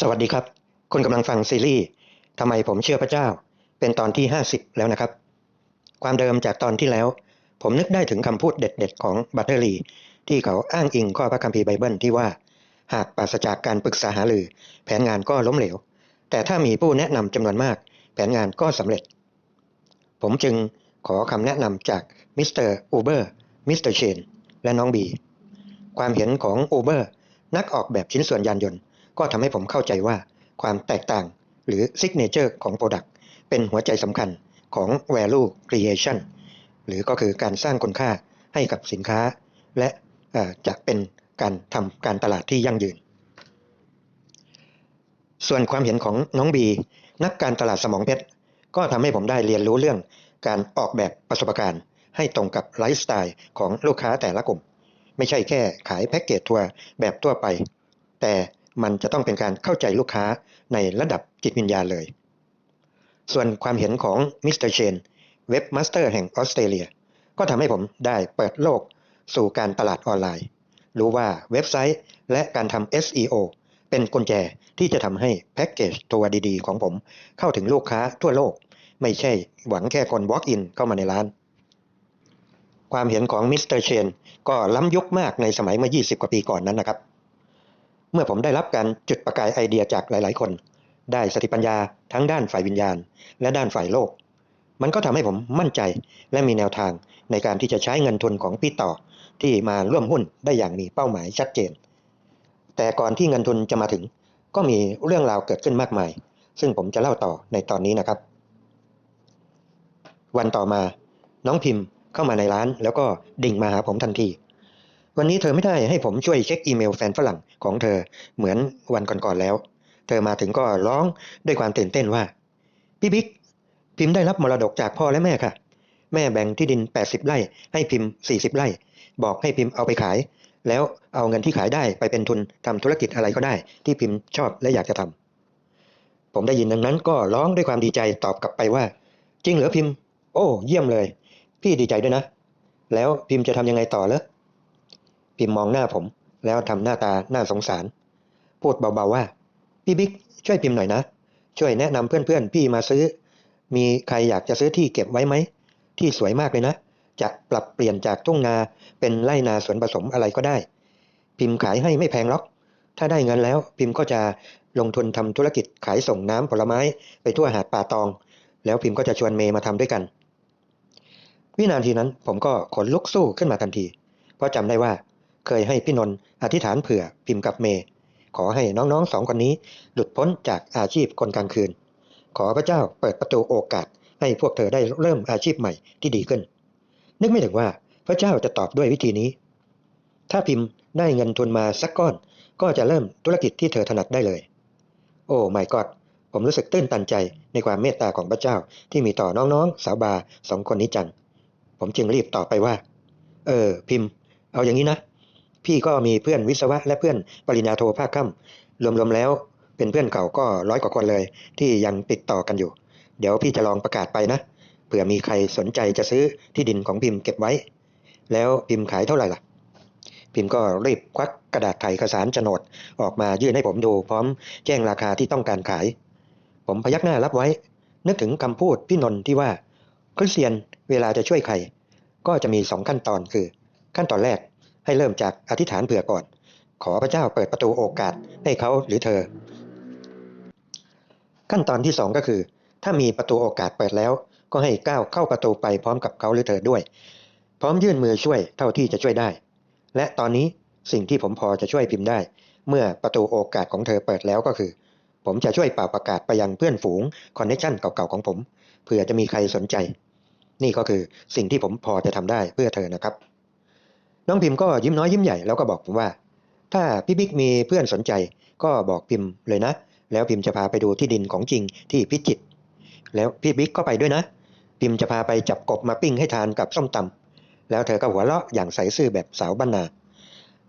สวัสดีครับ คุณกำลังฟังซีรีส์ทำไมผมเชื่อพระเจ้า เป็นตอนที่ 50 แล้วนะครับ ความเดิมจากตอนที่แล้ว ผมนึกได้ถึงคำพูดเด็ดๆ ของบัตเตอรีที่เขาอ้างอิงข้อพระคัมภีร์ไบเบิลที่ว่า หากปราศจากการปรึกษาหารือ แผนงานก็ล้มเหลว แต่ถ้ามีผู้แนะนำจำนวนมาก แผนงานก็สำเร็จ ผมจึงขอคำแนะนำจากมิสเตอร์อูเบอร์มิสเตอร์เชนและน้องบี ความเห็นของอูเบอร์นักออกแบบชิ้นส่วนยานยนต์ ก็ทำให้ผมเข้าใจว่าความแตกต่างหรือ Signature ของ Product เป็นหัวใจสำคัญของ Value Creation หรือก็คือการสร้างคุณค่าให้กับสินค้า และจะเป็นการทำการตลาดที่ยั่งยืน ส่วนความเห็นของน้องบี นักการตลาดสมองเพชร ก็ทำให้ผมได้เรียนรู้เรื่องการออกแบบประสบการณ์ ให้ตรงกับไลฟ์สไตล์ของลูกค้าแต่ละกลุ่ม ไม่ใช่แค่ขายแพ็กเกจทัวร์แบบทั่วไป แต่ มันจะต้องเป็นการเข้าใจลูกค้าในระดับจิตวิญญาณเลย ส่วนความเห็นของมิสเตอร์เชนเว็บมาสเตอร์แห่งออสเตรเลีย ก็ทำให้ผมได้เปิดโลกสู่การตลาดออนไลน์ รู้ว่าเว็บไซต์และการทำ SEO เป็นกุญแจที่จะทำให้แพ็กเกจตัวดีๆ ของผมเข้าถึงลูกค้าทั่วโลก ไม่ใช่หวังแค่คน walk in เข้ามาในร้าน ความเห็นของมิสเตอร์เชนก็ล้ำยุคมากในสมัยเมื่อ 20 กว่าปีก่อนนั้นนะครับ เมื่อผมได้รับการจุดประกายไอเดียจากหลาย ๆ คน ได้สติปัญญาทั้งด้านฝ่ายวิญญาณ และด้านฝ่ายโลก มันก็ทำให้ผมมั่นใจและมีแนวทางในการที่จะใช้เงินทุนของพี่ต่อที่มาร่วมหุ้นได้อย่างมีเป้าหมายชัดเจน แต่ก่อนที่เงินทุนจะมาถึง ก็มีเรื่องราวเกิดขึ้นมากมาย ซึ่งผมจะเล่าต่อในตอนนี้นะครับ วันต่อมา น้องพิมพ์เข้ามาในร้านแล้วก็ดิ่งมาหาผมทันที วันนี้เธอไม่ได้ให้ผมช่วยเช็คอีเมลแฟนฝรั่งของเธอเหมือนวันก่อนๆแล้ว เธอมาถึงก็ร้องด้วยความตื่นเต้นว่า พี่บิ๊กพิมพ์ได้รับมรดกจากพ่อและแม่ค่ะ แม่แบ่งที่ดิน 80 ไร่ ให้พิมพ์ 40 ไร่ บอกให้พิมพ์เอาไปขาย แล้วเอาเงินที่ขายได้ไปเป็นทุนทำธุรกิจอะไรก็ได้ ที่พิมพ์ชอบและอยากจะทำผมได้ยินดังนั้นก็ร้องด้วยความดีใจตอบกลับไปว่า จริงเหรอพิมพ์ โอ้ เยี่ยมเลย พี่ดีใจด้วยนะ แล้วพิมพ์จะทำยังไงต่อเหรอ พิมพ์มองหน้าผม แล้วทำหน้าตาน่าสงสาร พูดเบาๆว่า พี่บิ๊กช่วยพิมพ์หน่อยนะ ช่วยแนะนำเพื่อนๆพี่มาซื้อ มีใครอยากจะซื้อที่เก็บไว้ไหม ที่สวยมากเลยนะ จะปรับเปลี่ยนจากทุ่งนาเป็นไร่นาสวนผสมอะไรก็ได้ พิมพ์ขายให้ไม่แพงหรอก ถ้าได้เงินแล้วพิมพ์ก็จะลงทุนทำธุรกิจขายส่งน้ำผลไม้ไปทั่วหาดป่าตอง แล้วพิมพ์ก็จะชวนเมย์มาทำด้วยกันวินาทีนั้นผมก็ขนลุกสู้ขึ้นมาทันที เพราะจำได้ว่า เคยให้พี่นนท์อธิษฐานเผื่อพิมพ์กับเมย์ขอให้น้องๆสองคนนี้หลุดพ้นจากอาชีพคนกลางคืน ขอพระเจ้าเปิดประตูโอกาส ให้พวกเธอได้เริ่มอาชีพใหม่ที่ดีขึ้น นึกไม่ถึงว่าพระเจ้าจะตอบด้วยวิธีนี้ ถ้าพิมพ์ได้เงินทุนมาสักก้อน ก็จะเริ่มธุรกิจที่เธอถนัดได้เลย โอ้ไม่กอดผมรู้สึกตื้นตันใจในความเมตตาของพระเจ้าที่มีต่อน้องๆ สาวบาสองคนนี้จัง ผมจึงรีบตอบไปว่า เออ พิมพ์ เอาอย่างนี้นะ พี่ก็มีเพื่อนวิศวะและเพื่อนปริญญาโทภาคค่ำรวมๆแล้วเป็นเพื่อนเก่าก็ร้อยกว่าคนเลย ที่ยังติดต่อกันอยู่ เดี๋ยวพี่จะลองประกาศไปนะเผื่อมีใครสนใจจะซื้อที่ดินของพิมพ์เก็บไว้ แล้วพิมพ์ขายเท่าไหร่ล่ะ พิมพ์ก็รีบควักกระดาษไถ่เอกสารโฉนดออกมายื่นให้ผมดู พร้อมแจ้งราคาที่ต้องการขาย ผมพยักหน้ารับไว้ นึกถึงคำพูดพี่นนท์ที่ว่าคริสเตียนเวลาจะช่วยใคร ก็จะมีสองขั้นตอนคือ ขั้นตอนแรก ให้เริ่มจากอธิษฐานเผื่อก่อน ขอพระเจ้าเปิดประตูโอกาสให้เขาหรือเธอ ขั้นตอนที่สองก็คือ ถ้ามีประตูโอกาสเปิดแล้ว ก็ให้ก้าวเข้าประตูไปพร้อมกับเขาหรือเธอด้วย พร้อมยื่นมือช่วยเท่าที่จะช่วยได้ และตอนนี้สิ่งที่ผมพอจะช่วยพิมพ์ได้ เมื่อประตูโอกาสของเธอเปิดแล้วก็คือ ผมจะช่วยเป่าประกาศไปยังเพื่อนฝูงคอนเนคชั่นเก่าๆของผมเผื่อจะมีใครสนใจ นี่ก็คือสิ่งที่ผมพอจะทำได้เพื่อเธอนะครับ น้องพิมพ์ก็ยิ้มน้อยยิ้มใหญ่แล้วก็บอกผมว่า ถ้าพี่บิ๊กมีเพื่อนสนใจก็บอกพิมพ์เลยนะ แล้วพิมพ์จะพาไปดูที่ดินของจริงที่พิจิตรแล้วพี่บิ๊กก็ไปด้วยนะ พิมพ์จะพาไปจับกบมาปิ้งให้ทานกับส้มตำแล้วเธอก็หัวเราะอย่างใสซื่อแบบสาวบ้านนา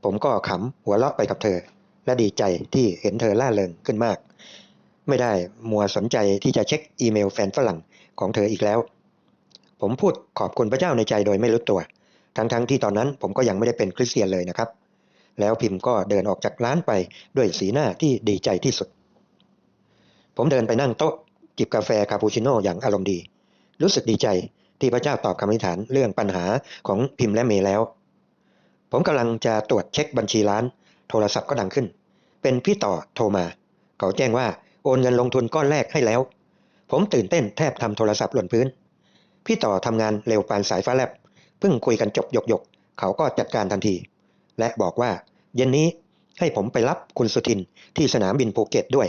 ผมก็ขำหัวเราะไปกับเธอ และดีใจที่เห็นเธอล่าเริงขึ้นมาก ไม่ได้มัวสนใจที่จะเช็คอีเมลแฟนฝรั่งของเธออีกแล้ว ผมพูดขอบคุณพระเจ้าในใจโดยไม่รู้ตัว ทั้งๆทที่ตอนนั้นผมก็ยังไม่ได้เป็นคริสเตียนเลยนะครับ แล้วพิมพ์ก็เดินออกจากร้านไปด้วยสีหน้าที่ดีใจที่สุด ผมเดินไปนั่งโต๊ะจิบกาแฟคาปูชิโน่อย่างอารมณ์ดี รู้สึกดีใจที่พระเจ้าตอบคำอธิษฐานเรื่องปัญหาของพิมพ์และเมย์แล้ว ผมกำลังจะตรวจเช็คบัญชีร้าน โทรศัพท์ก็ดังขึ้น เป็นพี่ต่อโทรมา เขาแจ้งว่าโอนเงินลงทุนก้อนแรกให้แล้ว ผมตื่นเต้นแทบทำโทรศัพท์หล่นพื้น พี่ต่อทำงานเร็วปานสายฟ้าแลบ เพิ่งคุยกันจบหยกหยกเขาก็จัดการทันที และบอกว่า เย็นนี้ให้ผมไปรับคุณสุทินที่สนามบินภูเก็ตด้วย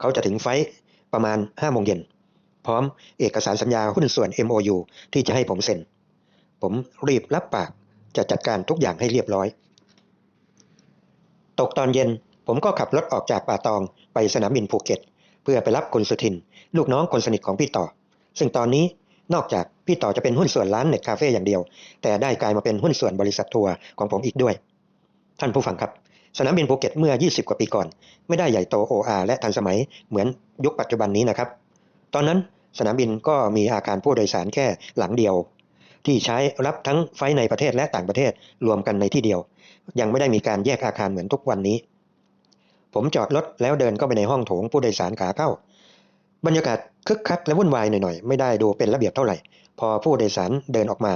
เขาจะถึงไฟล์ประมาณ5โมงเย็นพร้อมเอกสารสัญญาหุ้นส่วน MOU ที่จะให้ผมเซ็น ผมรีบรับปากจะจัดการทุกอย่างให้เรียบร้อย ตกตอนเย็นผมก็ขับรถออกจากป่าตองไปสนามบินภูเก็ต เพื่อไปรับคุณสุทิน ลูกน้องคนสนิทของพี่ต่อ ซึ่งตอนนี้ นอกจากพี่ต่อจะเป็นหุ้นส่วนร้านเน็ตคาเฟ่อย่างเดียว แต่ได้กลายมาเป็นหุ้นส่วนบริษัททัวร์ของผมอีกด้วย ท่านผู้ฟังครับ สนามบินภูเก็ตเมื่อ 20 กว่าปีก่อน ไม่ได้ใหญ่โตโออาและทันสมัยเหมือนยุคปัจจุบันนี้นะครับ ตอนนั้นสนามบินก็มีอาคารผู้โดยสารแค่หลังเดียว ที่ใช้รับทั้งไฟในประเทศและต่างประเทศรวมกันในที่เดียว ยังไม่ได้มีการแยกอาคารเหมือนทุกวันนี้ ผมจอดรถแล้วเดินเข้าไปในห้องโถงผู้โดยสารขาเข้า บรรยากาศคึกคักและวุ่นวายหน่อยๆ ไม่ได้ดูเป็นระเบียบเท่าไหร่ พอผู้โดยสารเดินออกมา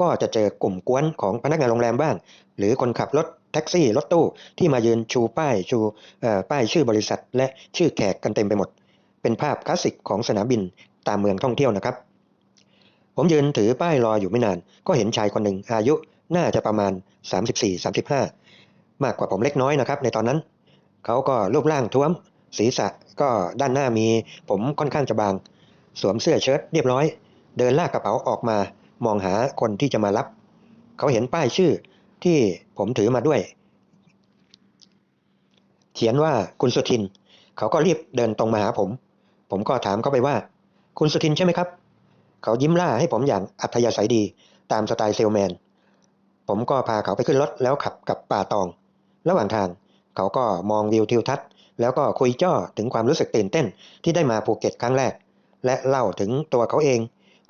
ก็จะเจอกลุ่มกวนของพนักงานโรงแรมบ้าง หรือคนขับรถแท็กซี่รถตู้ที่มายืนชูป้ายชูป้ายชื่อบริษัท และชื่อแขกกันเต็มไปหมด เป็นภาพคลาสสิกของสนามบินตามเมืองท่องเที่ยวนะครับ ผมยืนถือป้ายรออยู่ไม่นาน ก็เห็นชายคนหนึ่งอายุน่าจะประมาณ 34-35 มากกว่าผมเล็กน้อยนะครับในตอนนั้น เขาก็รูปร่างท้วม ศีรษะก็ด้านหน้ามีผมค่อนข้างจะบาง สวมเสื้อเชิ้ตเรียบร้อย เดินลากกระเป๋าออกมา มองหาคนที่จะมารับ เขาเห็นป้ายชื่อที่ผมถือมาด้วย เขียนว่าคุณสุทิน เขาก็รีบเดินตรงมาหาผม ผมก็ถามเขาไปว่า คุณสุทินใช่ไหมครับ เขายิ้มล่าให้ผมอย่างอัธยาศัยดีตามสไตล์เซลแมน ผมก็พาเขาไปขึ้นรถแล้วขับกับป่าตอง ระหว่างทางเขาก็มองวิวทิวทัศน์ แล้วก็คุยจ้อถึงความรู้สึกตื่นเต้นที่ได้มาภูเก็ตครั้งแรก และเล่าถึงตัวเขาเอง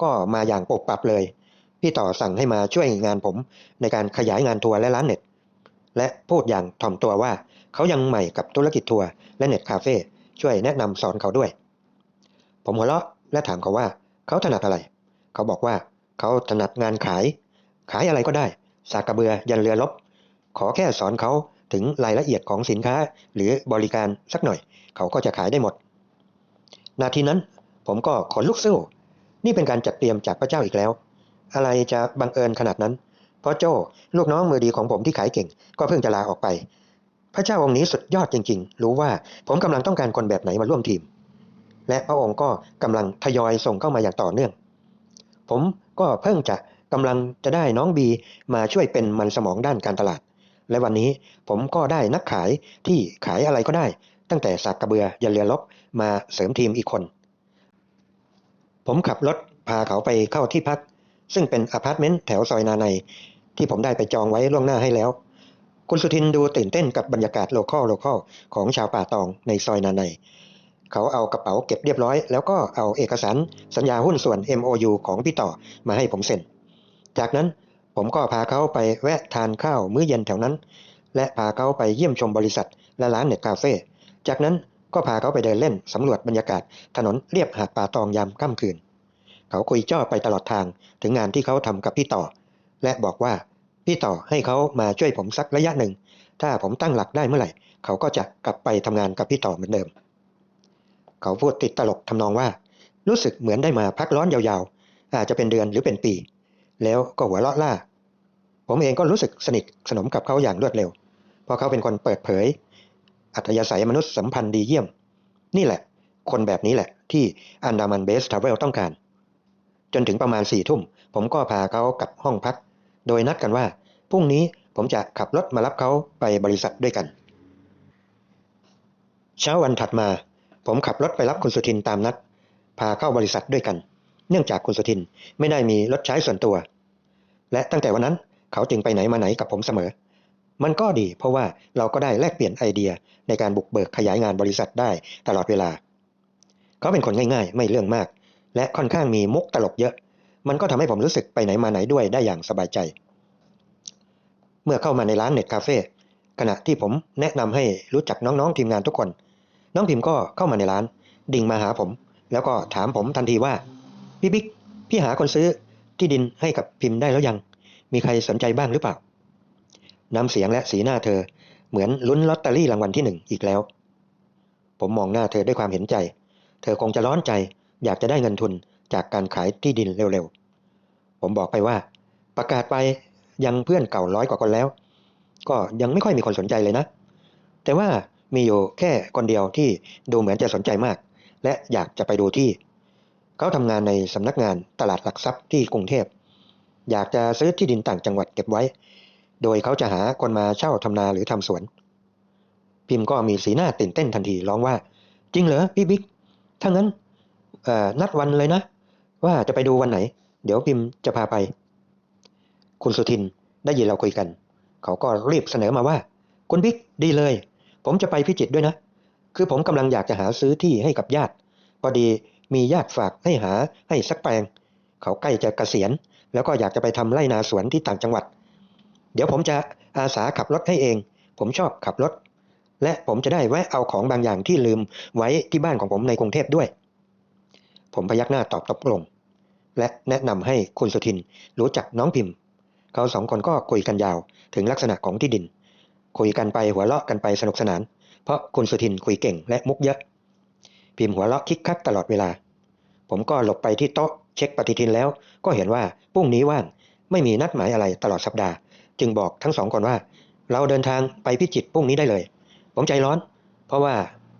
ก็มาอย่างปรับปรับเลย พี่ต่อสั่งให้มาช่วยงานผมในการขยายงานทัวร์และร้านเน็ต และพูดอย่างถ่อมตัวว่าเขายังใหม่กับธุรกิจทัวร์และเน็ตคาเฟ่ช่วยแนะนำสอนเขาด้วย ผมหัวเราะและถามเขาว่าเขาถนัดอะไร เขาบอกว่าเขาถนัดงานขาย ขายอะไรก็ได้ สากกระเบือยันเรือลบ ขอแค่สอนเขา ถึงรายละเอียดของสินค้าหรือบริการสักหน่อย เขาก็จะขายได้หมด นาทีนั้นผมก็ขนลุกสู้ นี่เป็นการจัดเตรียมจากพระเจ้าอีกแล้ว อะไรจะบังเอิญขนาดนั้น เพราะโจ้ลูกน้องมือดีของผมที่ขายเก่ง ก็เพิ่งจะลาออกไป พระเจ้าองค์นี้สุดยอดจริง ๆ รู้ว่าผมกำลังต้องการคนแบบไหนมาร่วมทีม และพระองค์ก็กำลังทยอยส่งเข้ามาอย่างต่อเนื่อง ผมก็เพิ่งจะกำลังจะได้น้องบีมาช่วยเป็นมันสมองด้านการตลาด และวันนี้ผมก็ได้นักขายที่ขายอะไรก็ได้ ตั้งแต่สากกระเบือยันเรือลบมาเสริมทีมอีกคน ผมขับรถพาเขาไปเข้าที่พัก ซึ่งเป็นอพาร์ตเมนต์แถวซอยนาใน ที่ผมได้ไปจองไว้ล่วงหน้าให้แล้ว คุณสุทินดูตื่นเต้นกับบรรยากาศโลคอลโลคอลของชาวป่าตองในซอยนาในเขาเอากระเป๋าเก็บเรียบร้อย แล้วก็เอาเอกสารสัญญาหุ้นส่วน MOU ของพี่ต่อมาให้ผมเซ็น จากนั้น ผมก็พาเขาไปแวะทานข้าวมื้อเย็นแถวนั้น และพาเขาไปเยี่ยมชมบริษัทและร้านเน็ตคาเฟ่ จากนั้นก็พาเขาไปเดินเล่นสำรวจบรรยากาศถนนเรียบหาดป่าตองยามค่ำคืน เขาคุยจ้อไปตลอดทางถึงงานที่เขาทำกับพี่ต่อ และบอกว่าพี่ต่อให้เขามาช่วยผมสักระยะหนึ่ง ถ้าผมตั้งหลักได้เมื่อไหร่ เขาก็จะกลับไปทำงานกับพี่ต่อเหมือนเดิม เขาพูดติดตลกทำนองว่า รู้สึกเหมือนได้มาพักร้อนยาวๆ อาจจะเป็นเดือนหรือเป็นปี แล้วก็หัวเราะล่า ผมเองก็รู้สึกสนิทสนมกับเขาอย่างรวดเร็ว เพราะเขาเป็นคนเปิดเผย อัธยาศัยมนุษย์สัมพันธ์ดีเยี่ยม นี่แหละ คนแบบนี้แหละ ที่อันดามันเบสทราเวลต้องการ จนถึงประมาณสี่ทุ่ม ผมก็พาเขากลับห้องพัก โดยนัดกันว่าพรุ่งนี้ผมจะขับรถมารับเขาไปบริษัทด้วยกัน เช้าวันถัดมา ผมขับรถไปรับคุณสุทินตามนัด พาเข้าบริษัทด้วยกัน เนื่องจากคุณสุทินไม่ได้มีรถใช้ส่วนตัว และตั้งแต่วันนั้นเขาจึงไปไหนมาไหนกับผมเสมอ มันก็ดีเพราะว่าเราก็ได้แลกเปลี่ยนไอเดียในการบุกเบิกขยายงานบริษัทได้ตลอดเวลา เขาเป็นคนง่ายๆ ไม่เรื่องมาก และค่อนข้างมีมุกตลกเยอะ มันก็ทำให้ผมรู้สึกไปไหนมาไหนด้วยได้อย่างสบายใจ เมื่อเข้ามาในร้านเน็ตคาเฟ่ขณะที่ผมแนะนำให้รู้จักน้องๆทีมงานทุกคน น้องพิมก็เข้ามาในร้าน ดิ่งมาหาผม แล้วก็ถามผมทันทีว่า พี่บิ๊กพี่หาคนซื้อที่ดินให้กับพิมพ์ได้แล้วยัง มีใครสนใจบ้างหรือเปล่า น้ำเสียงและสีหน้าเธอเหมือนลุ้นลอตเตอรี่รางวัลที่หนึ่งอีกแล้ว ผมมองหน้าเธอด้วยความเห็นใจ เธอคงจะร้อนใจอยากจะได้เงินทุนจากการขายที่ดินเร็วๆ ผมบอกไปว่า ประกาศไปยังเพื่อนเก่าร้อยกว่าคนแล้ว ก็ยังไม่ค่อยมีคนสนใจเลยนะ แต่ว่ามีอยู่แค่คนเดียวที่ดูเหมือนจะสนใจมาก และอยากจะไปดูที่ เขาทำงานในสำนักงานตลาดหลักทรัพย์ที่กรุงเทพ อยากจะซื้อที่ดินต่างจังหวัดเก็บไว้ โดยเขาจะหาคนมาเช่าทำนาหรือทำสวน พิมพ์ก็มีสีหน้าตื่นเต้นทันทีร้องว่า จริงเหรอพี่บิ๊ก ถ้างั้นนัดวันเลยนะ ว่าจะไปดูวันไหน เดี๋ยวพิมพ์จะพาไป คุณสุทินได้ยินเราคุยกัน เขาก็รีบเสนอมาว่า คุณบิ๊กดีเลย ผมจะไปพิจิตด้วยนะ คือผมกำลังอยากจะหาซื้อที่ให้กับญาติ พอดี มีญาติฝากให้หาให้สักแปลง เขาใกล้จะเกษียณ แล้วก็อยากจะไปทำไร่นาสวนที่ต่างจังหวัด เดี๋ยวผมจะอาสาขับรถให้เอง ผมชอบขับรถ และผมจะได้แวะเอาของบางอย่างที่ลืมไว้ที่บ้านของผมในกรุงเทพด้วย ผมพยักหน้าตอบตกลง และแนะนำให้คุณสุทินรู้จักน้องพิมพ์ เขาสองคนก็คุยกันยาวถึงลักษณะของที่ดิน คุยกันไปหัวเราะกันไปสนุกสนาน เพราะคุณสุทินคุยเก่งและมุกเยอะ พิมพ์หัวเราะคิกคักตลอดเวลา ผมก็หลบไปที่โต๊ะเช็คปฏิทินแล้ว ก็เห็นว่าพรุ่งนี้ว่างไม่มีนัดหมายอะไรตลอดสัปดาห์ จึงบอกทั้งสองคนว่า เราเดินทางไปพิจิตรพรุ่งนี้ได้เลย ผมใจร้อน เพราะว่า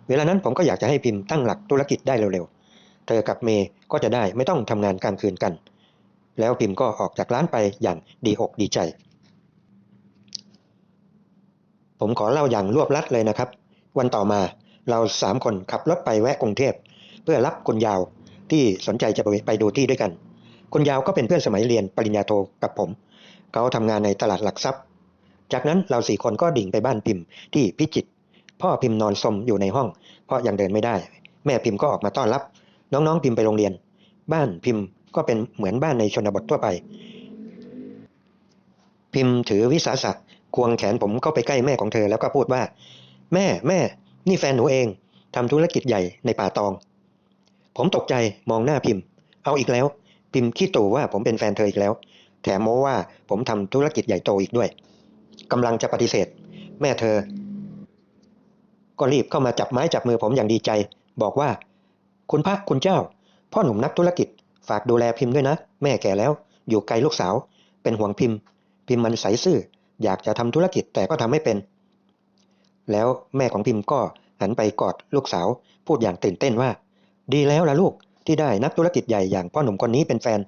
เวลานั้นผมก็อยากจะให้พิมพ์ตั้งหลักธุรกิจได้เร็วๆ เธอกับเมย์ก็จะได้ไม่ต้องทำงานกลางคืนกัน แล้วพิมพ์ก็ออกจากร้านไปอย่างดีอกดีใจ ผมขอเล่าอย่างรวบลัดเลยนะครับ วันต่อมา เราสามคนขับรถไปแวะกรุงเทพ เพื่อรับคุณยาวที่สนใจจะไปดูที่ด้วยกัน คุณยาวก็เป็นเพื่อนสมัยเรียนปริญญาโทกับผม เขาทำงานในตลาดหลักทรัพย์ จากนั้นเราสี่คนก็ดิ่งไปบ้านพิมพ์ที่พิจิตรพ่อพิมพ์นอนสมอยู่ในห้อง เพราะยังเดินไม่ได้ แม่พิมพ์ก็ออกมาต้อนรับ น้องๆพิมพ์ไปโรงเรียน บ้านพิมพ์ก็เป็นเหมือนบ้านในชนบททั่วไป พิมพ์ถือวิสาสะควงแขนผมเข้าไปใกล้แม่ของเธอแล้วก็พูดว่า แม่แม่ นี่แฟนหนูเองทำธุรกิจใหญ่ในป่าตอง ผมตกใจมองหน้าพิมพ์ เอาอีกแล้ว พิมพ์ขี้ตู่ว่าผมเป็นแฟนเธออีกแล้ว แถมโม้ว่าผมทำธุรกิจใหญ่โตอีกด้วยกำลังจะปฏิเสธ แม่เธอ ก็รีบเข้ามาจับไม้จับมือผมอย่างดีใจ บอกว่า คุณพระคุณเจ้า พ่อหนุ่มนักธุรกิจ ฝากดูแลพิมพ์ด้วยนะ แม่แก่แล้ว อยู่ไกลลูกสาว เป็นห่วงพิมพ์ พิมพ์มันใสซื่อ อยากจะทำธุรกิจแต่ก็ทำไม่เป็น แล้วแม่ของพิมพ์ก็หันไปกอดลูกสาว พูดอย่างตื่นเต้นว่า ดีแล้วล่ะลูกที่ได้นักธุรกิจใหญ่อย่างพ่อหนุ่มคนนี้เป็นแฟน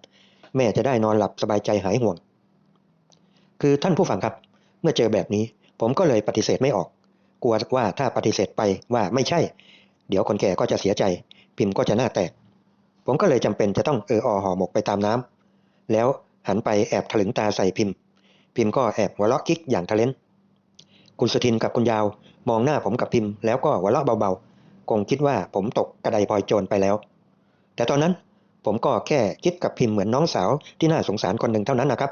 แม่จะได้นอนหลับสบายใจหายห่วง คือท่านผู้ฟังครับ เมื่อเจอแบบนี้ ผมก็เลยปฏิเสธไม่ออก กลัวว่าถ้าปฏิเสธไปว่าไม่ใช่ เดี๋ยวคนแก่ก็จะเสียใจ พิมพ์ก็จะหน้าแตก ผมก็เลยจำเป็นจะต้องเอออห่อหมกไปตามน้ำแล้วหันไปแอบถลึงตาใส่พิมพ์ พิมพ์ก็แอบหัวเราะกิ๊กอย่างทะเลนคุณสุทินกับคุณยาว มองหน้าผมกับพิมพ์แล้วก็หัวเราะเบาๆ คงคิดว่าผมตกกระไดพลอยโจรไปแล้ว แต่ตอนนั้นผมก็แค่คิดกับพิมพ์เหมือนน้องสาวที่น่าสงสารคนหนึ่งเท่านั้นนะครับ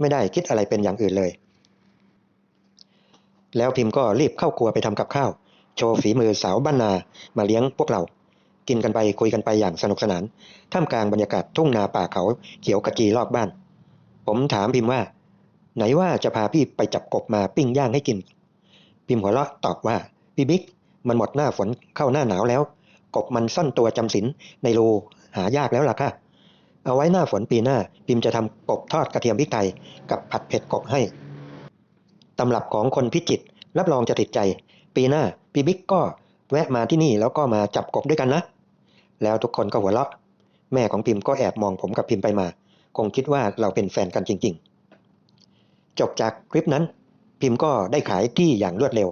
ไม่ได้คิดอะไรเป็นอย่างอื่นเลย แล้วพิมพ์ก็รีบเข้าครัวไปทำกับข้าว โชว์ฝีมือสาวบ้านนามาเลี้ยงพวกเรา กินกันไปคุยกันไปอย่างสนุกสนาน ท่ามกลางบรรยากาศทุ่งนาป่าเขาเขียวกระจีรอบบ้าน ผมถามพิมพ์ว่า ไหนว่าจะพาพี่ไปจับกบมาปิ้งย่างให้กิน พิมพ์หัวเราะตอบว่าพี่บิ๊กมันหมดหน้าฝนเข้าหน้าหนาวแล้ว กบมันซ่อนตัวจำศีลในรูหายากแล้วล่ะค่ะ เอาไว้หน้าฝนปีหน้า พิมพ์จะทำกบทอดกระเทียมพริกไทยกับผัดเผ็ดกบให้ตำรับของคนพิจิตรรับรองจะติดใจ ปีหน้าพี่บิ๊กก็แวะมาที่นี่แล้วก็มาจับกบด้วยกันนะ แล้วทุกคนก็หัวเราะ แม่ของพิมพ์ก็แอบมองผมกับพิมพ์ไปมา คงคิดว่าเราเป็นแฟนกันจริง ๆ จบจากคลิปนั้น พิมพ์ก็ได้ขายที่อย่างรวดเร็ว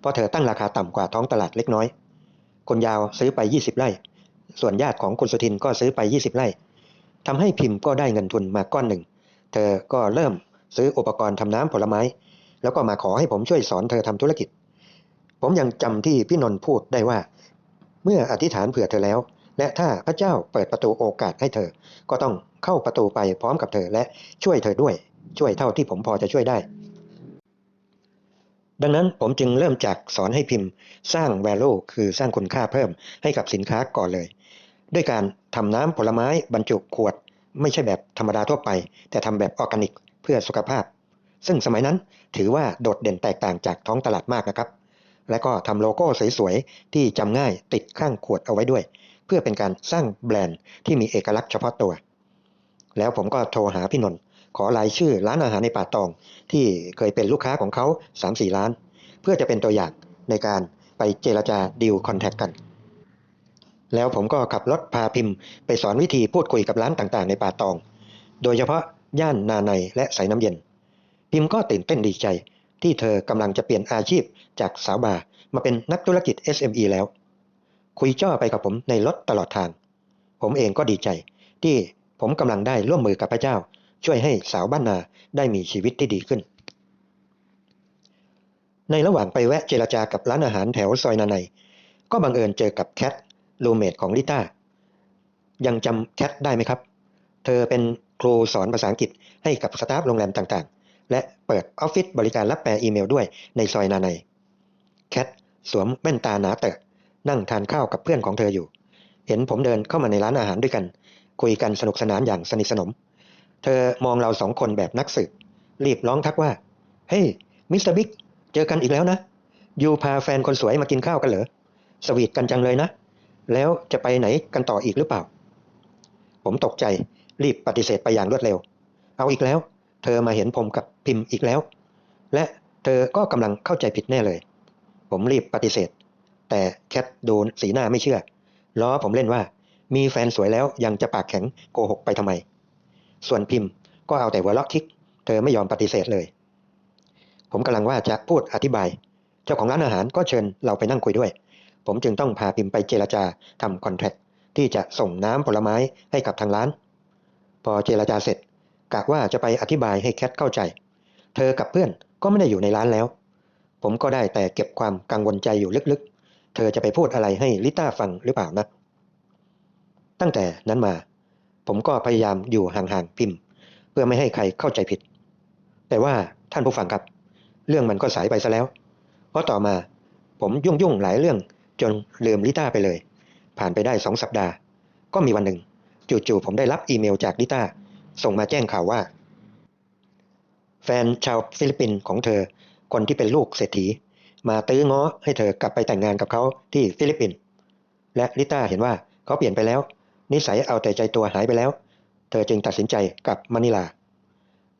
เพราะเธอตั้งราคาต่ำกว่าท้องตลาดเล็กน้อย คนยาวซื้อไป 20 ไร่ ส่วนญาติของคุณสุทินก็ซื้อไป 20 ไร่ทำให้พิมพ์ก็ได้เงินทุนมาก้อนหนึ่ง เธอก็เริ่มซื้ออุปกรณ์ทำน้ำผลไม้ แล้วก็มาขอให้ผมช่วยสอนเธอทำธุรกิจ ผมยังจำที่พี่นนท์พูดได้ว่า เมื่ออธิษฐานเผื่อเธอแล้ว และถ้าพระเจ้าเปิดประตูโอกาสให้เธอ ก็ต้องเข้าประตูไปพร้อมกับเธอและช่วยเธอด้วย ช่วยเท่าที่ผมพอจะช่วยได้ ดังนั้นผมจึงเริ่มจากสอนให้พิมพ์ สร้าง value คือสร้างคุณค่าเพิ่มให้กับสินค้าก่อนเลย ด้วยการทำน้ำผลไม้บรรจุขวด ไม่ใช่แบบธรรมดาทั่วไป แต่ทำแบบออร์แกนิกเพื่อสุขภาพ ซึ่งสมัยนั้นถือว่าโดดเด่นแตกต่างจากท้องตลาดมากนะครับ และก็ทำโลโก้สวยๆ ที่จำง่ายติดข้างขวดเอาไว้ด้วย เพื่อเป็นการสร้างแบรนด์ที่มีเอกลักษณ์เฉพาะตัว แล้วผมก็โทรหาพี่นนท์ขอรายชื่อร้านอาหารในป่าตอง ที่เคยเป็นลูกค้าของเขา 3-4ล้าน เพื่อจะเป็นตัวอย่างในการไปเจรจาดีลคอนแทคกัน แล้วผมก็ขับรถพาพิมพ์ ไปสอนวิธีพูดคุยกับร้านต่างๆ ในป่าตอง โดยเฉพาะย่านนาในและใสน้ำเย็น พิมพ์ก็ตื่นเต้นดีใจ ที่เธอกำลังจะเปลี่ยนอาชีพจากสาวบาร์มาเป็นนักธุรกิจ SME แล้ว คุยจ้อไปกับผมในรถตลอดทาง ผมเองก็ดีใจที่ ผมกำลังได้ร่วมมือกับพระเจ้า ช่วยให้สาวบ้านนาได้มีชีวิตที่ดีขึ้น ในระหว่างไปแวะเจรจากับร้านอาหารแถวซอยนาในก็บังเอิญเจอกับแคทรูเมทของลิต้า ยังจำแคทได้ไหมครับ เธอเป็นครูสอนภาษาอังกฤษให้กับสตาฟโรงแรมต่างๆ และเปิดออฟฟิศบริการรับแปลอีเมลด้วยในซอยนาในแคทสวมแว่นตาหนาเตอะนั่งทานข้าวกับเพื่อนของเธออยู่ เห็นผมเดินเข้ามาในร้านอาหารด้วยกัน คุยกันสนุกสนานอย่างสนิทสนม เธอมองเราสองคนแบบนักสืบรีบร้องทักว่า เฮ้ยมิสเตอร์บิ๊กเจอกันอีกแล้วนะยูพาแฟนคนสวยมากินข้าวกันเหรอ สวีทกันจังเลยนะ แล้วจะไปไหนกันต่ออีกหรือเปล่า ผมตกใจรีบปฏิเสธไปอย่างรวดเร็ว เอาอีกแล้ว เธอมาเห็นผมกับพิมพ์อีกแล้ว และเธอก็กำลังเข้าใจผิดแน่เลย ผมรีบปฏิเสธ แต่แคทดูสีหน้าไม่เชื่อล้อผมเล่นว่า มีแฟนสวยแล้วยังจะปากแข็งโกหกไปทำไม ส่วนพิมพ์ก็เอาแต่หัวเราะคิก เธอไม่ยอมปฏิเสธเลย ผมกำลังว่าจะพูดอธิบาย เจ้าของร้านอาหารก็เชิญเราไปนั่งคุยด้วย ผมจึงต้องพาพิมพ์ไปเจรจาทำคอนแทคที่จะส่งน้ำผลไม้ให้กับทางร้าน พอเจรจาเสร็จกะว่าจะไปอธิบายให้แคทเข้าใจ เธอกับเพื่อนก็ไม่ได้อยู่ในร้านแล้ว ผมก็ได้แต่เก็บความกังวลใจอยู่ลึกๆ เธอจะไปพูดอะไรให้ลิต้าฟังหรือเปล่านะ ตั้งแต่นั้นมา ผมก็พยายามอยู่ห่างๆพิมพ์ เพื่อไม่ให้ใครเข้าใจผิด แต่ว่าท่านผู้ฟังครับ เรื่องมันก็สายไปซะแล้ว เพราะต่อมาผมยุ่งๆหลายเรื่องจนลืมลิต้าไปเลย ผ่านไปได้สองสัปดาห์ ก็มีวันหนึ่ง จู่ๆผมได้รับอีเมลจากลิต้าส่งมาแจ้งข่าวว่า แฟนชาวฟิลิปปินส์ของเธอ คนที่เป็นลูกเศรษฐี มาตื้อง้อให้เธอกลับไปแต่งงานกับเขาที่ฟิลิปปินส์และลิต้าเห็นว่าเขาเปลี่ยนไปแล้ว นิสัยเอาแต่ใจตัวหายไปแล้ว เธอจึงตัดสินใจกลับมะนิลา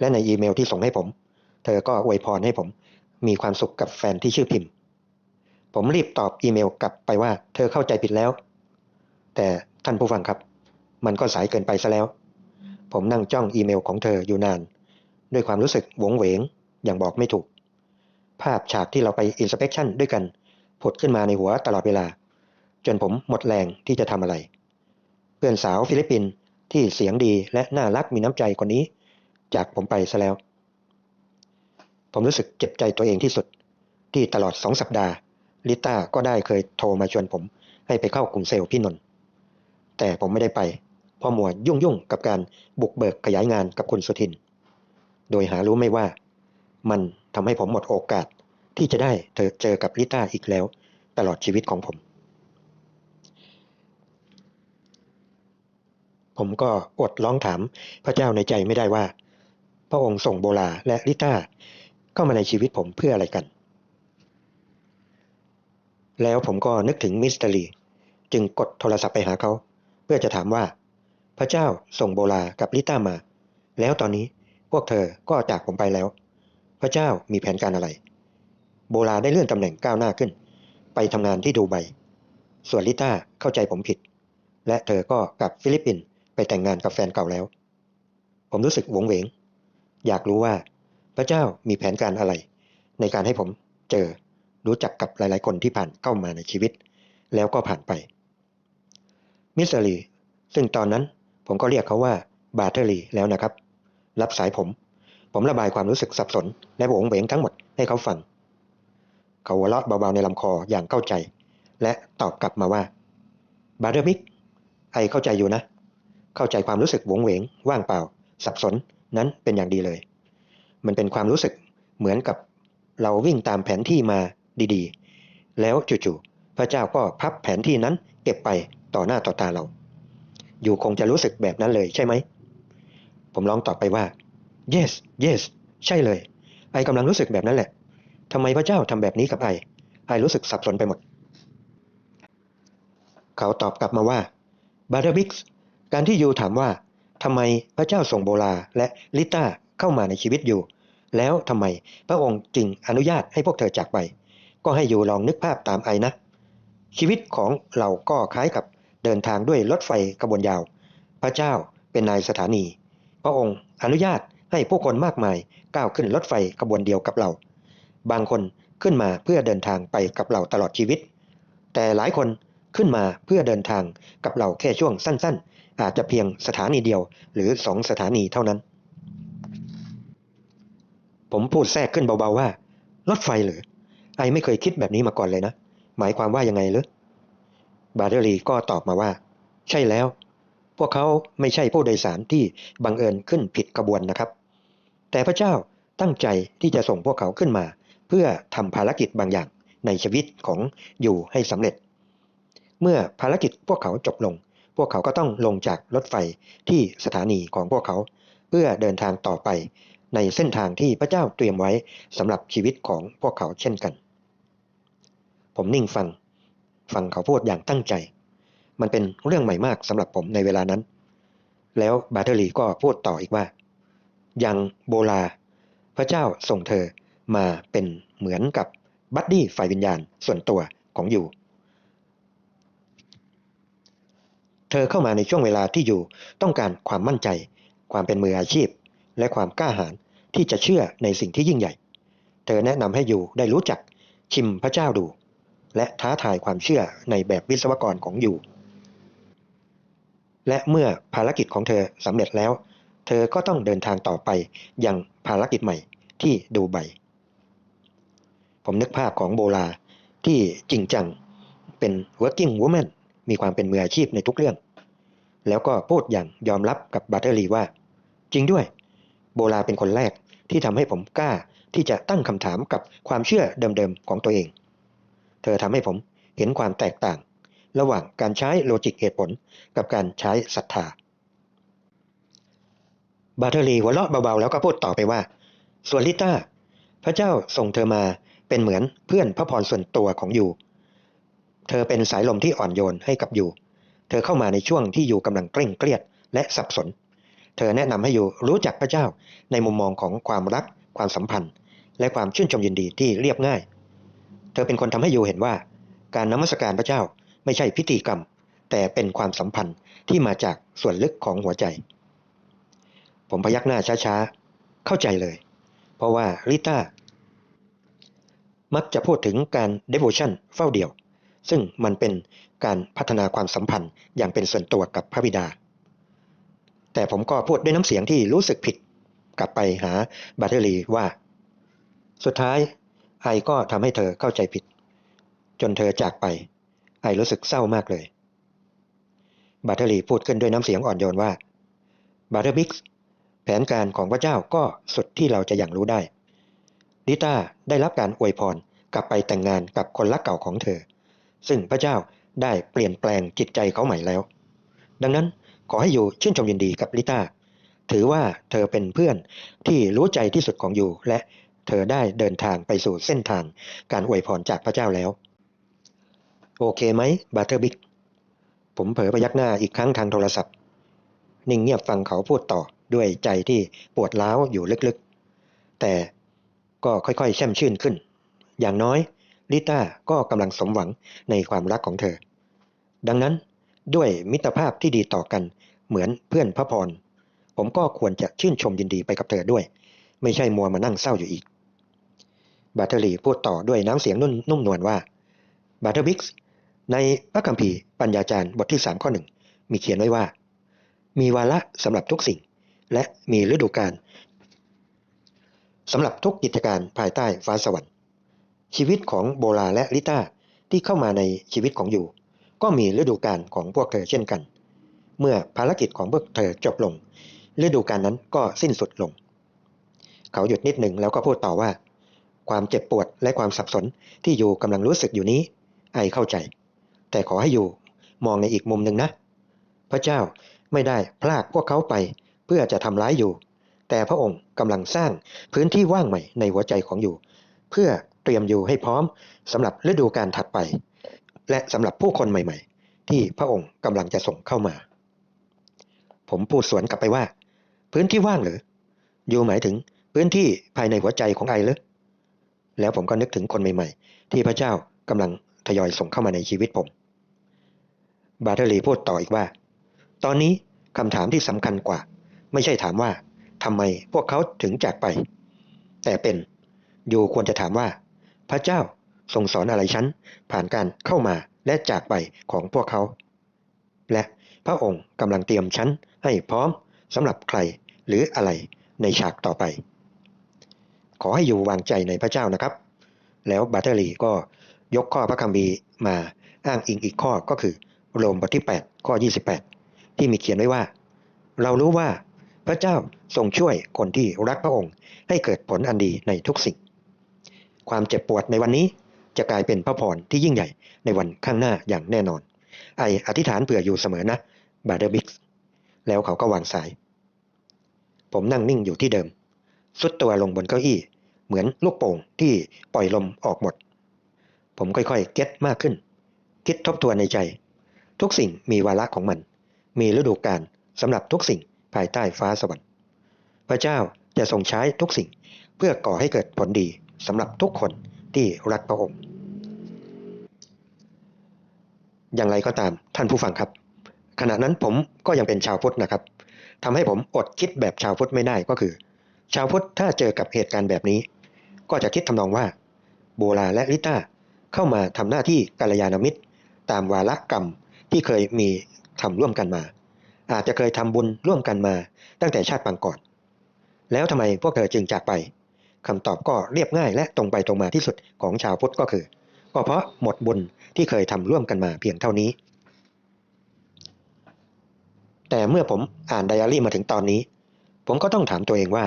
และในอีเมลที่ส่งให้ผม เธอก็อวยพรให้ผม มีความสุขกับแฟนที่ชื่อพิมพ์ ผมรีบตอบอีเมลกลับไปว่าเธอเข้าใจผิดแล้ว แต่ท่านผู้ฟังครับ มันก็สายเกินไปซะแล้ว ผมนั่งจ้องอีเมลของเธออยู่นาน ด้วยความรู้สึกหวงเหวงอย่างบอกไม่ถูก ภาพฉากที่เราไปอินสเปคชั่นด้วยกันผุดขึ้นมาในหัวตลอดเวลา จนผมหมดแรงที่จะทำอะไร เพื่อนสาวฟิลิปปินส์ที่เสียงดีและน่ารักมีน้ำใจคนนี้ จากผมไปซะแล้ว ผมรู้สึกเจ็บใจตัวเองที่สุด ที่ตลอดสองสัปดาห์ ลิต้าก็ได้เคยโทรมาชวนผมให้ไปเข้ากลุ่มเซลล์พี่นนท์แต่ผมไม่ได้ไปเพราะมัวยุ่งยุ่งๆกับการบุกเบิกขยายงานกับคุณสุทิน โดยหารู้ไม่ว่า มันทำให้ผมหมดโอกาสที่จะได้เธอเจอกับลิต้าอีกแล้ว ตลอดชีวิตของผม ผมก็อดร้องถามพระเจ้าในใจไม่ได้ว่า พระองค์ส่งโบลาและลิต้าเข้ามาในชีวิตผมเพื่ออะไรกัน แล้วผมก็นึกถึงมิสเตอรีจึงกดโทรศัพท์ไปหาเขา เพื่อจะถามว่า พระเจ้าส่งโบลากับลิต้ามา แล้วตอนนี้พวกเธอก็จากผมไปแล้ว พระเจ้ามีแผนการอะไร โบลาได้เลื่อนตำแหน่งก้าวหน้าขึ้น ไปทำงานที่ดูไบส่วนลิต้าเข้าใจผมผิด และเธอก็กลับฟิลิปปินส์ ไปแต่งงานกับแฟนเก่าแล้ว ผมรู้สึกหวงเหวง อยากรู้ว่าพระเจ้ามีแผนการอะไร ในการให้ผมเจอรู้จักกับหลายๆ คนที่ผ่านเข้ามาในชีวิต แล้วก็ผ่านไป มิสเตอรีซึ่งตอนนั้นผมก็เรียกเขาว่าบาเทอรีแล้วนะครับ รับสายผม ผมระบายความรู้สึกสับสน และโหวงเหวงทั้งหมดให้เขาฟัง เขาหัวเราะเบาๆในลำคออย่างเข้าใจ และตอบกลับมาว่า บาเทอร์มิกไอเข้าใจอยู่นะ เข้าใจความรู้สึกหวงเหวง ว่างเปล่า สับสนนั้นเป็นอย่างดีเลย มันเป็นความรู้สึกเหมือนกับเราวิ่งตามแผนที่มาดีๆ แล้วจู่ๆพระเจ้าก็พับแผนที่นั้นเก็บไปต่อหน้าต่อตาเรา อยู่คงจะรู้สึกแบบนั้นเลยใช่ไหม ผมลองตอบไปว่า yes yes ใช่เลย ไอกำลังรู้สึกแบบนั้นแหละทำไมพระเจ้าทำแบบนี้กับไอ ไอรู้สึกสับสนไปหมด เขาตอบกลับมาว่าบาร์เดบิกส์ การที่ยูถามว่าทำไมพระเจ้าส่งโบลาและลิต้าเข้ามาในชีวิตอยู่แล้วทำไมพระองค์จึงอนุญาตให้พวกเธอจากไป ก็ให้อยู่ลองนึกภาพตามไอนะ ชีวิตของเราก็คล้ายกับเดินทางด้วยรถไฟกระบวนยาว พระเจ้าเป็นนายสถานี พระองค์อนุญาตให้ผู้คนมากมายก้าวขึ้นรถไฟกระบวนเดียวกับเรา บางคนขึ้นมาเพื่อเดินทางไปกับเราตลอดชีวิต แต่หลายคน ขึ้นมาเพื่อเดินทางกับเราแค่ช่วงสั้นๆ อาจจะเพียงสถานีเดียวหรือสองสถานีเท่านั้น ผมพูดแทรกขึ้นเบาๆว่า รถไฟหรือ ไอไม่เคยคิดแบบนี้มาก่อนเลยนะ หมายความว่ายังไงหรือบาเดอรีก็ตอบมาว่า ใช่แล้ว พวกเขาไม่ใช่ผู้โดยสารที่บังเอิญขึ้นผิดกระบวนนะครับ แต่พระเจ้าตั้งใจที่จะส่งพวกเขาขึ้นมา เพื่อทำภารกิจบางอย่างในชีวิตของอยู่ให้สำเร็จ เมื่อภารกิจพวกเขาจบลง พวกเขาก็ต้องลงจากรถไฟที่สถานีของพวกเขา เพื่อเดินทางต่อไป ในเส้นทางที่พระเจ้าเตรียมไว้สำหรับชีวิตของพวกเขาเช่นกัน ผมนิ่งฟัง ฟังเขาพูดอย่างตั้งใจ มันเป็นเรื่องใหม่มากสำหรับผมในเวลานั้น แล้วบาเทอรีก็พูดต่ออีกว่า ยังโบลา พระเจ้าส่งเธอมาเป็นเหมือนกับบัดดี้ฝ่ายวิญญาณส่วนตัวของอยู่ เธอเข้ามาในช่วงเวลาที่อยู่ต้องการความมั่นใจ ความเป็นมืออาชีพ และความกล้าหาญที่จะเชื่อในสิ่งที่ยิ่งใหญ่ เธอแนะนำให้อยู่ได้รู้จักชิมพระเจ้าดู และท้าทายความเชื่อในแบบวิศวกรของอยู่ และเมื่อภารกิจของเธอสำเร็จแล้ว เธอก็ต้องเดินทางต่อไปยังภารกิจใหม่ที่ดูไบผมนึกภาพของโบลาที่จริงจังเป็น working woman มีความเป็นมืออาชีพในทุกเรื่อง แล้วก็พูดอย่างยอมรับกับบัตเตอร์ลีว่า จริงด้วย โบลาเป็นคนแรกที่ทำให้ผมกล้าที่จะตั้งคำถามกับความเชื่อเดิมๆของตัวเอง เธอทำให้ผมเห็นความแตกต่าง ระหว่างการใช้โลจิกเหตุผลกับการใช้ศรัทธาบาเทอรีหัวเราะเบาๆแล้วก็พูดต่อไปว่า ส่วนลิต้า พระเจ้าส่งเธอมาเป็นเหมือนเพื่อนพระพรส่วนตัวของอยู่ เธอเป็นสายลมที่อ่อนโยนให้กับยูเธอเข้ามาในช่วงที่ยูกำลังเคร่งเครียดและสับสน เธอแนะนำให้ยูรู้จักพระเจ้าในมุมมองของความรัก ความสัมพันธ์ และความชื่นชมยินดีที่เรียบง่าย เธอเป็นคนทำให้ยูเห็นว่า การนมัสการพระเจ้าไม่ใช่พิธีกรรม แต่เป็นความสัมพันธ์ที่มาจากส่วนลึกของหัวใจ ผมพยักหน้าช้าๆ เข้าใจเลย เพราะว่าลิต้ามักจะพูดถึงการ devotion เฝ้าเดี่ยว ซึ่งมันเป็นการพัฒนาความสัมพันธ์อย่างเป็นส่วนตัวกับพระบิดา แต่ผมก็พูดด้วยน้ำเสียงที่รู้สึกผิดกลับไปหาบัตเทอรีว่า สุดท้ายไอก็ทำให้เธอเข้าใจผิด จนเธอจากไป ไอรู้สึกเศร้ามากเลยบัตเทอรีพูดขึ้นด้วยน้ำเสียงอ่อนโยนว่าบัตเทอร์บิกส์แผนการของพระเจ้าก็สุดที่เราจะอย่างรู้ได้ลิต้าได้รับการอวยพรกลับไปแต่งงานกับคนรักเก่าของเธอ ซึ่งพระเจ้าได้เปลี่ยนแปลงจิตใจเขาใหม่แล้ว ดังนั้นขอให้อยู่ชื่นชมยินดีกับลิต้าถือว่าเธอเป็นเพื่อนที่รู้ใจที่สุดของอยู่และเธอได้เดินทางไปสู่เส้นทางการอวยพรจากพระเจ้าแล้ว โอเคไหมบัตเตอร์บิ๊กผมเผลอพยักหน้าอีกครั้งทางโทรศัพท์ นิ่งเงียบฟังเขาพูดต่อด้วยใจที่ปวดร้าวอยู่ลึกๆ แต่ก็ค่อยๆแช่มชื่นขึ้น อย่างน้อย ลิต้าก็กำลังสมหวังในความรักของเธอ ดังนั้นด้วยมิตรภาพที่ดีต่อกันเหมือนเพื่อนพระพร ผมก็ควรจะชื่นชมยินดีไปกับเธอด้วย ไม่ใช่มัวมานั่งเศร้าอยู่อีก บาเทอรีพูดต่อด้วยน้ำเสียงนุ่นนุ่มนวลว่าบาเทอร์บิกส์ในพระคัมภีร์ปัญญาจารย์บทที่ 3 ข้อหนึ่งมีเขียนไว้ว่า มีวาระสำหรับทุกสิ่ง และมีฤดูกาลสำหรับทุกกิจการภายใต้ฟ้าสวรรค์ ชีวิตของโบลาและลิต้าที่เข้ามาในชีวิตของอยู่ ก็มีฤดูกาลของพวกเธอเช่นกัน เมื่อภารกิจของพวกเธอจบลง ฤดูกาลนั้นก็สิ้นสุดลง เขาหยุดนิดหนึ่งแล้วก็พูดต่อว่า ความเจ็บปวดและความสับสนที่อยู่กำลังรู้สึกอยู่นี้ ไอเข้าใจ แต่ขอให้อยู่มองในอีกมุมหนึ่งนะ พระเจ้าไม่ได้พลากพวกเขาไปเพื่อจะทำร้ายอยู่ แต่พระองค์กำลังสร้างพื้นที่ว่างใหม่ในหัวใจของอยู่ เพื่อ รียมอยู่ให้พร้อมสำหรับฤดูการถัดไป และสำหรับผู้คนใหม่ ๆ ที่พระองค์กำลังจะส่งเข้ามา ผมพูดสวนกลับไปว่า พื้นที่ว่างหรืออยู่หมายถึงพื้นที่ภายในหัวใจของไอหรือแล้วผมก็นึกถึงคนใหม่ ๆ ที่พระเจ้ากำลังทยอยส่งเข้ามาในชีวิตผม บาเทอรีพูดต่ออีกว่า ตอนนี้คำถามที่สำคัญกว่า ไม่ใช่ถามว่าทำไมพวกเขาถึงจากไป แต่เป็นอยู่ควรจะถามว่า พระเจ้าทรงสอนอะไรฉันผ่านการเข้ามาและจากไปของพวกเขา และพระองค์กำลังเตรียมฉันให้พร้อมสำหรับใครหรืออะไรในฉากต่อไป ขอให้อยู่วางใจในพระเจ้านะครับ แล้วบาเทอรีก็ยกข้อพระคัมภีร์มาอ้างอิงอีกข้อก็คือโรมบทที่ 8 ข้อ 28 ที่มีเขียนไว้ว่า เรารู้ว่าพระเจ้าทรงช่วยคนที่รักพระองค์ให้เกิดผลอันดีในทุกสิ่ง ความเจ็บปวดในวันนี้จะกลายเป็นพระพรที่ยิ่งใหญ่ในวันข้างหน้าอย่างแน่นอน ไออธิษฐานเผื่ออยู่เสมอนะบาเดอร์บิกแล้วเขาก็วางสาย ผมนั่งนิ่งอยู่ที่เดิม สุดตัวลงบนเก้าอี้ เหมือนลูกโป่งที่ปล่อยลมออกหมด ผมค่อยๆ เก็ตมากขึ้น คิดทบทวนในใจ ทุกสิ่งมีวาระของมัน มีฤดูกาลสำหรับทุกสิ่งภายใต้ฟ้าสวรรค์ พระเจ้าจะทรงใช้ทุกสิ่งเพื่อก่อให้เกิดผลดี สำหรับทุกคนที่รักพระองค์ อย่างไรก็ตามท่านผู้ฟังครับ ขณะนั้นผมก็ยังเป็นชาวพุทธนะครับทำให้ผมอดคิดแบบชาวพุทธไม่ได้ก็คือ ชาวพุทธถ้าเจอกับเหตุการณ์แบบนี้ ก็จะคิดทำนองว่า โบราและลิต้าเข้ามาทำหน้าที่กัลยาณมิตร ตามวาระกรรมที่เคยมีทำร่วมกันมา อาจจะเคยทำบุญร่วมกันมาตั้งแต่ชาติปางก่อน แล้วทำไมพวกเธอจึงจากไป คำตอบก็เรียบง่ายและตรงไปตรงมาที่สุดของชาวพุทธก็คือ ก็เพราะหมดบุญที่เคยทำร่วมกันมาเพียงเท่านี้ แต่เมื่อผมอ่านไดอารี่มาถึงตอนนี้ ผมก็ต้องถามตัวเองว่า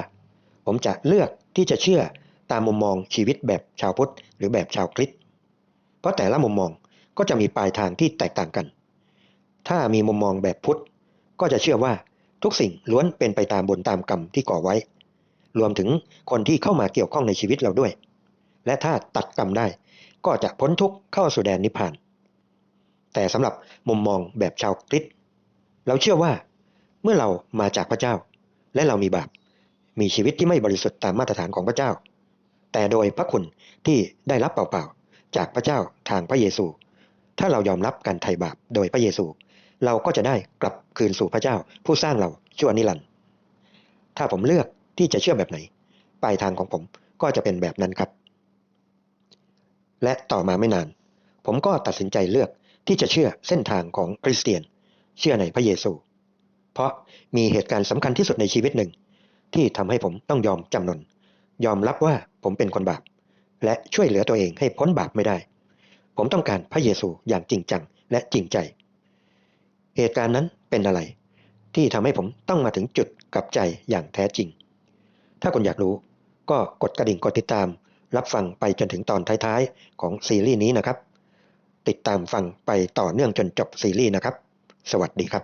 ผมจะเลือกที่จะเชื่อตามมุมมองชีวิตแบบชาวพุทธหรือแบบชาวคริสต์เพราะแต่ละมุมมองก็จะมีปลายทางที่แตกต่างกัน ถ้ามีมุมมองแบบพุทธก็จะเชื่อว่าทุกสิ่งล้วนเป็นไปตามบุญตามกรรมที่ก่อไว้ รวมถึงคนที่เข้ามาเกี่ยวข้องในชีวิตเราด้วย และถ้าตัดกรรมได้ก็จะพ้นทุกข์เข้าสู่แดนนิพพาน แต่สำหรับมุมมองแบบชาวคริสต์เราเชื่อว่า เมื่อเรามาจากพระเจ้า และเรามีบาปมีชีวิตที่ไม่บริสุทธิ์ตามมาตรฐานของพระเจ้า แต่โดยพระคุณที่ได้รับเปล่าๆจากพระเจ้าทางพระเยซู ถ้าเรายอมรับการไถ่บาปโดยพระเยซู เราก็จะได้กลับคืนสู่พระเจ้าผู้สร้างเราชั่วนิรันดร์ถ้าผมเลือก ที่จะเชื่อแบบไหนปลายทางของผมก็จะเป็นแบบนั้นครับ และต่อมาไม่นาน ผมก็ตัดสินใจเลือกที่จะเชื่อเส้นทางของคริสเตียน เชื่อในพระเยซู เพราะมีเหตุการณ์สำคัญที่สุดในชีวิตหนึ่ง ที่ทำให้ผมต้องยอมจำนน ยอมรับว่าผมเป็นคนบาป และช่วยเหลือตัวเองให้พ้นบาปไม่ได้ ผมต้องการพระเยซูอย่างจริงจังและจริงใจ เหตุการณ์นั้นเป็นอะไร ที่ทำให้ผมต้องมาถึงจุดกลับใจอย่างแท้จริง ถ้าคุณอยากรู้ก็กดกระดิ่งกดติดตาม รับฟังไปจนถึงตอนท้ายๆ ของซีรีส์นี้นะครับ ติดตามฟังไปต่อเนื่องจนจบซีรีส์นะครับ สวัสดีครับ